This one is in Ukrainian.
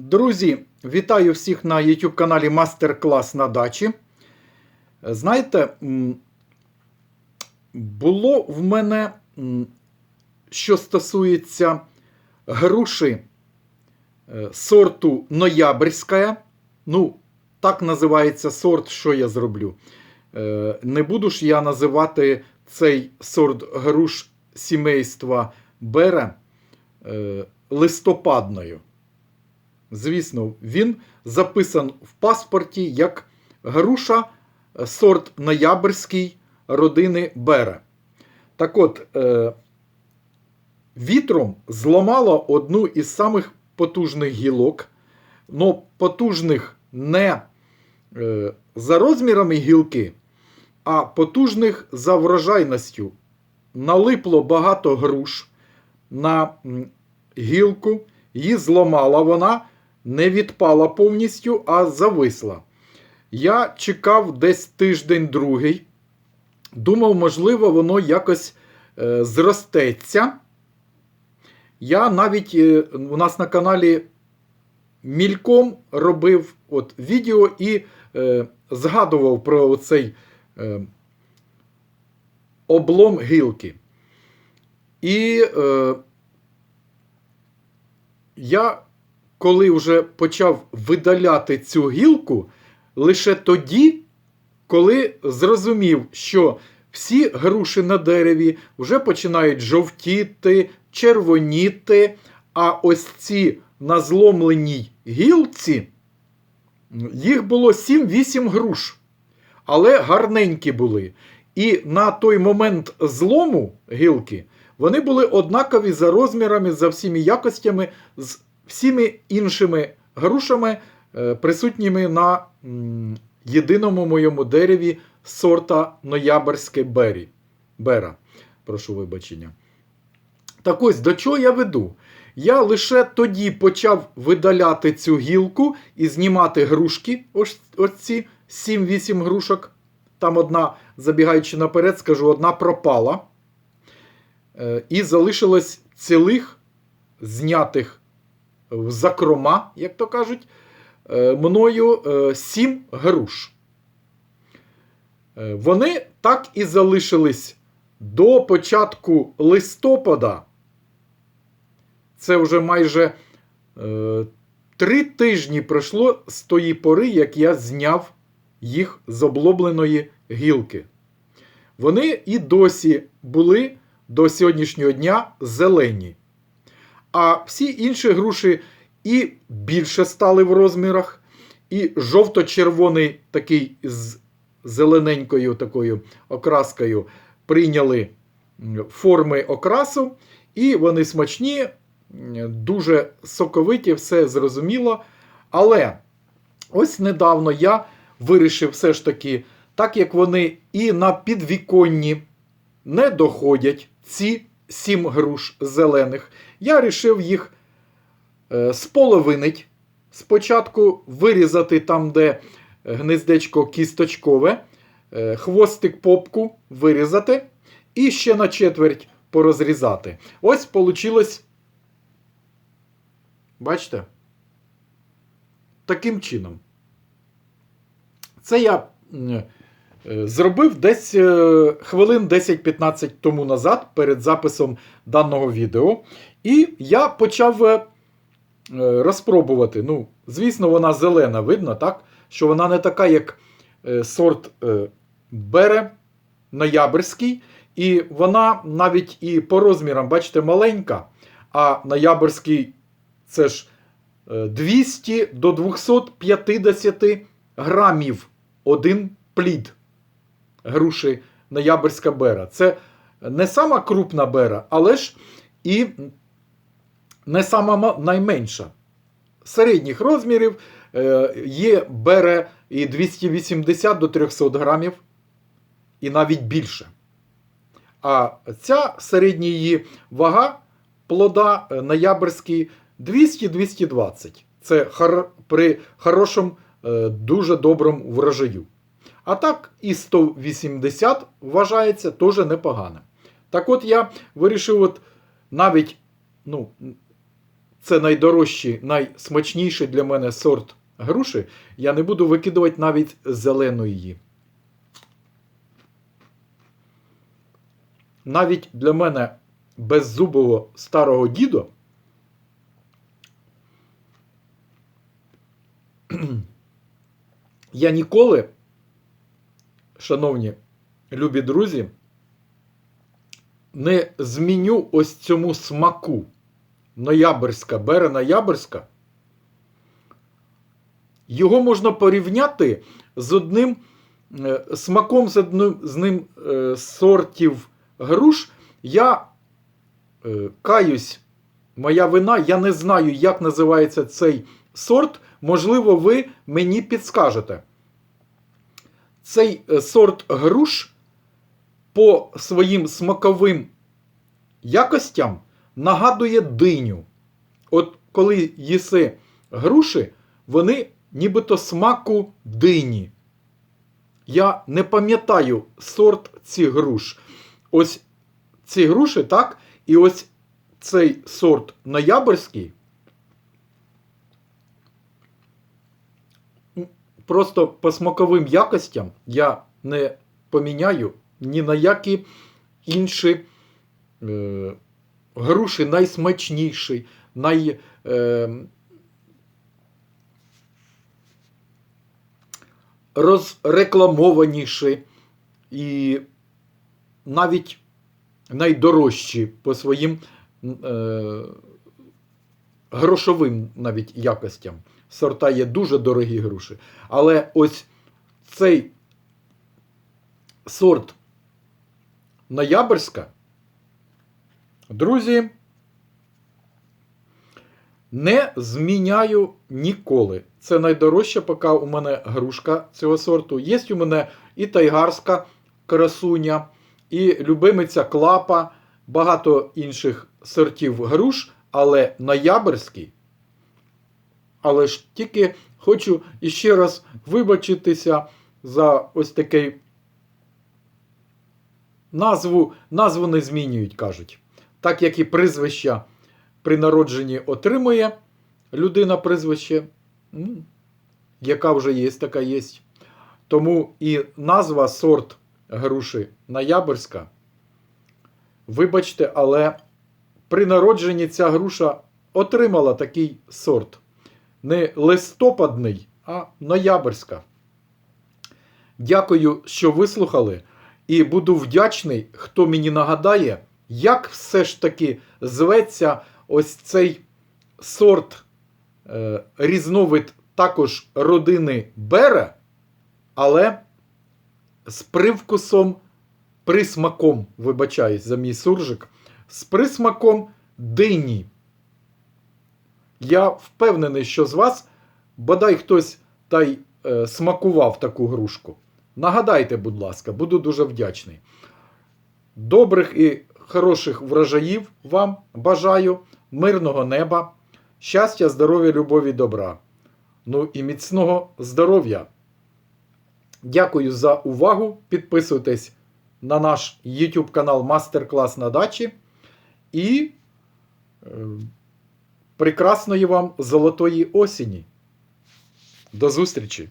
Друзі, вітаю всіх на YouTube каналі Мастер-клас на дачі. Знаєте, було в мене, що стосується груші е, сорту Ноябрьська. Ну, так називається сорт, що я зроблю. Е, Не буду ж я називати цей сорт груш сімейства Бере е, листопадною. Звісно, він записан в паспорті як груша е, сорт ноябрьський родини Бере. Так от, е, вітром зламало одну із самих потужних гілок, но потужних не е, за розмірами гілки, а потужних за врожайністю. Налипло багато груш на гілку, її зламала вона не відпала повністю, а зависла. Я чекав десь тиждень-другий. Думав, можливо, воно якось е, зростеться. Я навіть е, у нас на каналі мільком робив от, відео і е, згадував про цей е, облом гілки. І е, я коли вже почав видаляти цю гілку, лише тоді, коли зрозумів, що всі груші на дереві вже починають жовтіти, червоніти, а ось ці на зломленій гілці, їх було 7-8 груш, але гарненькі були. І на той момент злому гілки вони були однакові за розмірами, за всіми якостями з всіми іншими грушами, е, присутніми на єдиному моєму дереві сорта Ноябрьське бері. Бера. Прошу вибачення. Так ось до чого я веду? Я лише тоді почав видаляти цю гілку і знімати грушки. Ось, ось ці 7-8 грушок. Там одна, забігаючи наперед, скажу, одна пропала. Е, І залишилось цілих знятих в закрома, як то кажуть, е, мною е, сім груш. Е, Вони так і залишились до початку листопада. Це вже майже три тижні пройшло з тої пори, як я зняв їх з облобленої гілки. Вони і досі були до сьогоднішнього дня зелені. А всі інші груші і більше стали в розмірах, і жовто-червоний такий з зелененькою такою окраскою прийняли форми окрасу, і вони смачні, дуже соковиті, все зрозуміло. Але ось недавно я вирішив все ж таки, так як вони і на підвіконні не доходять ці сім груш зелених, я вирішив їх е, споловинить. Спочатку вирізати там, де гнездечко кісточкове, е, хвостик попку вирізати і ще на четверть порозрізати. Ось вийшло. Бачите? Таким чином. Це я зробив десь е, хвилин 10-15 тому назад перед записом даного відео. І я почав е, е, розпробувати. Ну, звісно, вона зелена, видно, так? Що вона не така, як е, сорт е, бере ноябрьський. І вона навіть і по розмірам, бачите, маленька. А ноябрьський це ж е, 200 до 250 грамів один плід груші ноябрьська бера. Це не сама крупна бера, але ж і не сама найменша. Середніх розмірів е, є бере і 280 до 300 грамів, і навіть більше. А ця середня її вага плода е, ноябрьський 200-220. Це хор- при хорошому, е, дуже доброму врожаю. А так, і 180 вважається теж непогано. Так от я вирішив от навіть ну, це найдорожчий, найсмачніший для мене сорт груші, я не буду викидувати навіть зелену її. Навіть для мене беззубого старого діда я ніколи, шановні любі друзі, не зміню ось цьому смаку. Ноябрьська, бере ноябрьська. Його можна порівняти з одним е, смаком з одним з ним е, сортів груш. Я е, каюсь, моя вина, я не знаю, як називається цей сорт. Можливо, ви мені підскажете. Цей е, сорт груш по своїм смаковим якостям нагадує диню. От коли їси груші, вони нібито смаку дині. Я не пам'ятаю сорт цих груш. Ось ці груші, так? І ось цей сорт ноябрьський. Просто по смаковим якостям я не поміняю ні на які інші е, груші найсмачніший, най, е, розрекламованіші і навіть найдорожчі по своїм е, грошовим навіть якостям. Сорта є дуже дорогі груші. Але ось цей сорт ноябрьська, друзі, не зміняю ніколи. Це найдорожча поки у мене грушка цього сорту. Є у мене і тайгарська красуня, і любимиця клапа, багато інших сортів груш, але ноябрьський. Але ж тільки хочу іще раз вибачитися за ось такий назву, назву не змінюють, кажуть. Так як і прізвища при народженні отримує людина прізвище, яка вже є, така є. Тому і назва сорт груші ноябрьська. Вибачте, але при народженні ця груша отримала такий сорт. Не листопадний, а ноябрьська. Дякую, що вислухали. І буду вдячний, хто мені нагадає, як все ж таки зветься ось цей сорт е, різновид також родини Бере, але з привкусом, присмаком, вибачаюсь за мій суржик, з присмаком дині. Я впевнений, що з вас бодай хтось та й е, смакував таку грушку. Нагадайте, будь ласка, буду дуже вдячний. Добрих і хороших врожаїв вам бажаю, мирного неба, щастя, здоров'я, любові, добра. Ну і міцного здоров'я. Дякую за увагу. Підписуйтесь на наш YouTube канал Мастер-клас на дачі. І е, прекрасної вам золотої осені. До зустрічі!